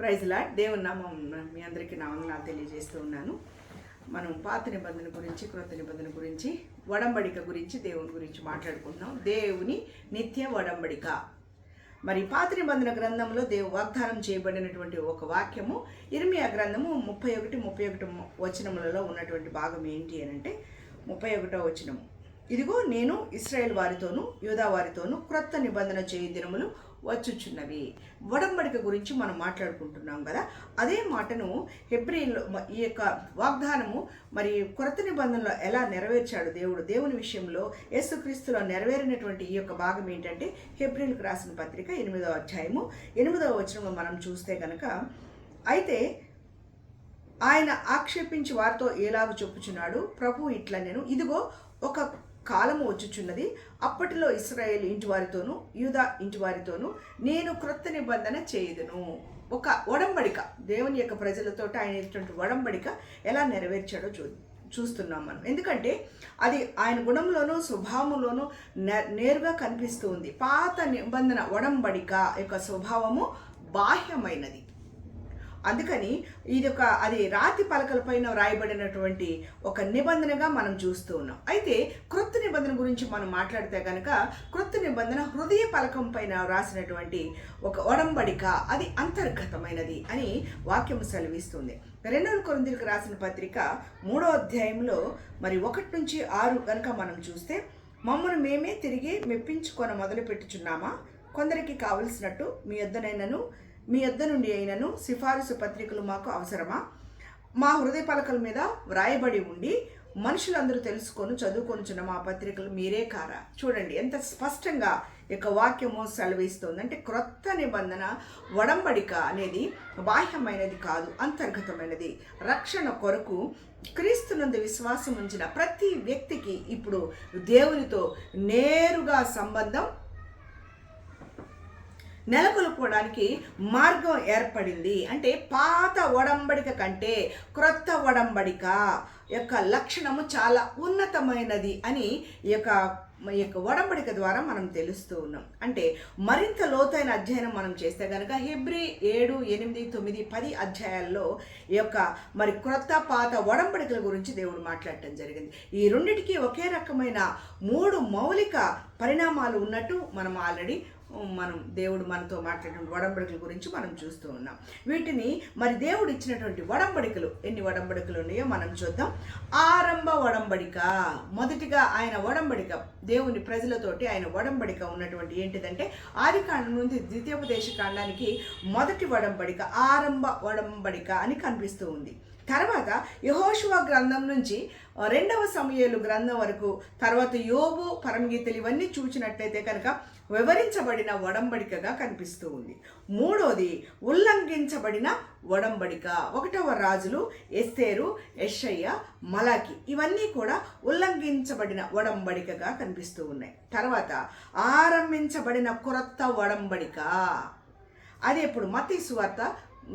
Praise lord. దేవుని నామం మీ అందరికీ నా వందనాలు తెలియజేస్తూ ఉన్నాను. మనం పాత నిబంధన గురించి క్రొత్త నిబంధన గురించి వడంబడిక గురించి దేవుని గురించి మాట్లాడుకుంటున్నాం. దేవుని నిత్య వడంబడిక. మరి పాత నిబంధన గ్రంథంలో దేవు వాగ్దానం చేయబడినటువంటి ఒక వాక్యము ఇరిమియా గ్రంథము ముప్పై ఒకటి ముప్పై ఒకటి వచనములలో ఉన్నటువంటి భాగం ఏంటి అని అంటే ముప్పై ఒకటో వచనము. ఇదిగో నేను ఇస్రాయేల్ వారితోనూ యూదా వారితోనూ క్రొత్త నిబంధన చేయి దినములు వచ్చుచున్నవి. వడంబడిక గురించి మనం మాట్లాడుకుంటున్నాం కదా? అదే మాటను హెబ్రిల్లో ఈ యొక్క వాగ్దానము మరి కొరత నిబంధనలో ఎలా నెరవేర్చాడు దేవుడు? దేవుని విషయంలో యేసుక్రీస్తులో నెరవేరినటువంటి ఈ యొక్క భాగం ఏంటంటే హెబ్రిల్కి రాసిన పత్రిక ఎనిమిదవ అధ్యాయము. ఎనిమిదవ వచనంలో మనం చూస్తే కనుక అయితే ఆయన ఆక్షేపించి వారితో ఎలాగ చెప్పుచున్నాడు ప్రభు ఇట్లా నేను ఇదిగో ఒక కాలము వచ్చుచున్నది. అప్పటిలో ఇస్రాయేల్ ఇంటి వారితోనూ యూదా ఇంటి వారితోనూ నేను క్రొత్త నిబంధన చేయదును. ఒక ఒడంబడిక దేవుని యొక్క ప్రజలతో ఆయన ఇటువంటి ఒడంబడిక ఎలా నెరవేర్చాడో చూ చూస్తున్నాం మనం. ఎందుకంటే అది ఆయన గుణంలోనూ స్వభావంలోనూ నేరుగా కనిపిస్తూ ఉంది. పాత నిబంధన ఒడంబడిక యొక్క స్వభావము బాహ్యమైనది. అందుకని ఇది ఒక అది రాతి పలకలపైన వ్రాయబడినటువంటి ఒక నిబంధనగా మనం చూస్తూ ఉన్నాం. అయితే క్రొత్త నిబంధన గురించి మనం మాట్లాడితే కనుక క్రొత్త నిబంధన హృదయ పలకం పైన రాసినటువంటి ఒక ఒడంబడిక అది అంతర్గతమైనది అని వాక్యం సెలవిస్తుంది. రెండవ కొరందికి రాసిన పత్రిక మూడో అధ్యాయంలో మరి ఒకటి నుంచి ఆరు కనుక మనం చూస్తే మమ్మల్ని మేమే తిరిగి మెప్పించుకొని మొదలు పెట్టుచున్నామా కొందరికి కావలసినట్టు మీ యొద్దనైనను మీ యొద్ద నుండి అయినను సిఫారసు పత్రికలు మాకు అవసరమా? మా హృదయ పలకల మీద వ్రాయబడి ఉండి మనుషులందరూ తెలుసుకొని చదువుకొనిచున్న మా పత్రికలు మీరే కారా? చూడండి ఎంత స్పష్టంగా యొక్క వాక్యము సెలవిస్తుంది. అంటే క్రొత్త నిబంధన వడంబడిక అనేది బాహ్యమైనది కాదు అంతర్గతమైనది. రక్షణ కొరకు క్రీస్తునందు విశ్వాసం ఉంచిన ప్రతి వ్యక్తికి ఇప్పుడు దేవునితో నేరుగా సంబంధం నెలకొల్పుకోవడానికి మార్గం ఏర్పడింది. అంటే పాత ఒడంబడిక కంటే క్రొత్త ఒడంబడిక యొక్క లక్షణము చాలా ఉన్నతమైనది అని ఈ యొక్క ఈ యొక్క ఒడంబడిక ద్వారా మనం తెలుస్తూ ఉన్నాం. అంటే మరింత లోతైన అధ్యయనం మనం చేస్తే కనుక హెబ్రి ఏడు ఎనిమిది తొమ్మిది పది అధ్యాయాల్లో ఈ యొక్క మరి క్రొత్త పాత ఒడంబడికల గురించి దేవుడు మాట్లాడటం జరిగింది. ఈ రెండిటికి ఒకే రకమైన మూడు మౌలిక పరిణామాలు ఉన్నట్టు మనం ఆల్రెడీ మనం దేవుడు మనతో మాట్లాడిన వడంబడికల గురించి మనం చూస్తూ ఉన్నాం. వీటిని మరి దేవుడు ఇచ్చినటువంటి వడంబడికలు ఎన్ని వడంబడికలు ఉన్నాయో మనం చూద్దాం. ఆరంభ వడంబడిక. మొదటిగా ఆయన వడంబడిక. దేవుని ప్రజలతోటి ఆయన వడంబడిక ఉన్నటువంటి ఏంటిదంటే ఆది కాండం నుండి ద్వితీయోపదేశ కాండానికి మొదటి వడంబడిక ఆరంభ వడంబడిక అని కనిపిస్తూ ఉంది. తర్వాత యహోశువ గ్రంథం నుంచి రెండవ సమయాలు గ్రంథం వరకు తర్వాత యోబు పరమగీతలు ఇవన్నీ చూచినట్లయితే కనుక వివరించబడిన ఒడంబడికగా కనిపిస్తూ ఉంది. మూడోది ఉల్లంఘించబడిన ఒడంబడిక. ఒకటవ రాజులు ఎస్తేరు యెషయ్య మలాకి ఇవన్నీ కూడా ఉల్లంఘించబడిన ఒడంబడికగా కనిపిస్తూ ఉన్నాయి. తర్వాత ఆరంభించబడిన కొరత వడంబడిక అది ఇప్పుడు మతి సువార్త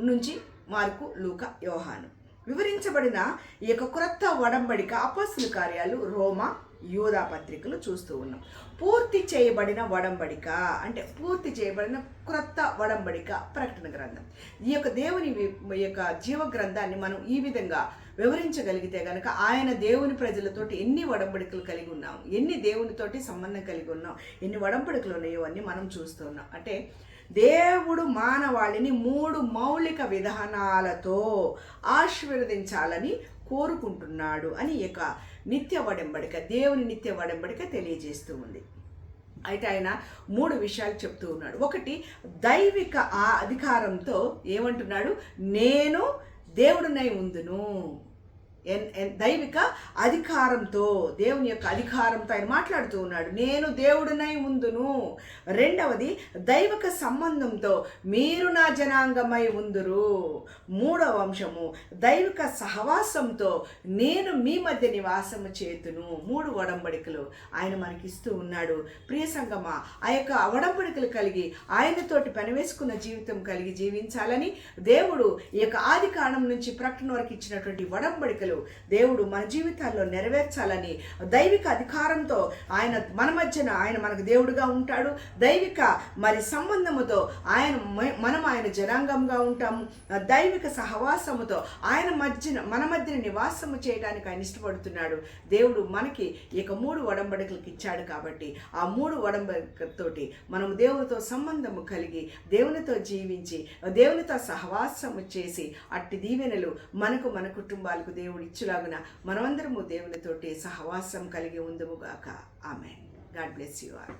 నుంచి మార్కు లూక యోహాను. వివరించబడిన ఈ యొక్క క్రొత్త వడంబడిక అపస్సుల కార్యాలు రోమా యూదా పత్రికలు చూస్తూ ఉన్నాం. పూర్తి చేయబడిన వడంబడిక అంటే పూర్తి చేయబడిన క్రొత్త వడంబడిక ప్రకటన గ్రంథం. ఈ యొక్క దేవుని ఈ యొక్క జీవ గ్రంథాన్ని మనం ఈ విధంగా వివరించగలిగితే గనక ఆయన దేవుని ప్రజలతోటి ఎన్ని వడంబడికలు కలిగి ఉన్నాం ఎన్ని దేవునితోటి సంబంధం కలిగి ఉన్నాం ఎన్ని వడంబడికలు ఉన్నాయో అన్ని మనం చూస్తున్నాం అంటే దేవుడు మానవాళిని మూడు మౌలిక విధానాలతో ఆశీర్వదించాలని కోరుకుంటున్నాడు అని ఇక నిత్య వడంబడిక దేవుని నిత్య వడంబడిక తెలియజేస్తూ ఉంది. అయితే ఆయన మూడు విషయాలు చెప్తూ ఉన్నాడు. ఒకటి దైవిక ఆ అధికారంతో ఏమంటున్నాడు? నేను దేవుడినై ఉందును. దైవిక అధికారంతో దేవుని యొక్క అధికారంతో ఆయన మాట్లాడుతూ ఉన్నాడు. నేను దేవుడినై ఉందును. రెండవది దైవిక సంబంధంతో మీరు నా జనాంగమై ఉందురు. మూడవ అంశము దైవిక సహవాసంతో నేను మీ మధ్య నివాసము చేతును. మూడు ఒడంబడికలు ఆయన మనకిస్తూ ఉన్నాడు. ప్రియ సంగమా ఆ యొక్క ఒడంబడికలు కలిగి ఆయనతోటి పనివేసుకున్న జీవితం కలిగి జీవించాలని దేవుడు ఈ యొక్క ఆది కాలం నుంచి ప్రకటన వరకు ఇచ్చినటువంటి వడంబడికలు కార్యాలు దేవుడు మన జీవితాల్లో నెరవేర్చాలని దైవిక అధికారంతో ఆయన మన మధ్యన ఆయన మనకు దేవుడుగా ఉంటాడు. దైవిక మరి సంబంధముతో ఆయన మనం ఆయన జనాంగంగా ఉంటాము. దైవిక సహవాసముతో ఆయన మధ్యన మన మధ్యన నివాసము చేయడానికి ఆయన ఇష్టపడుతున్నాడు. దేవుడు మనకి ఇక మూడు ఒడంబడికలకు ఇచ్చాడు కాబట్టి ఆ మూడు ఒడంబడికతోటి మనం దేవునితో సంబంధము కలిగి దేవునితో జీవించి దేవునితో సహవాసము చేసి అట్టి దీవెనలు మనకు మన కుటుంబాలకు దేవుడు ఇచ్చులాగున మనమందరము దేవునితోటి సహవాసం కలిగి ఉందుముగాక ఆమె గాడ్ బ్లెస్ యు ఆర్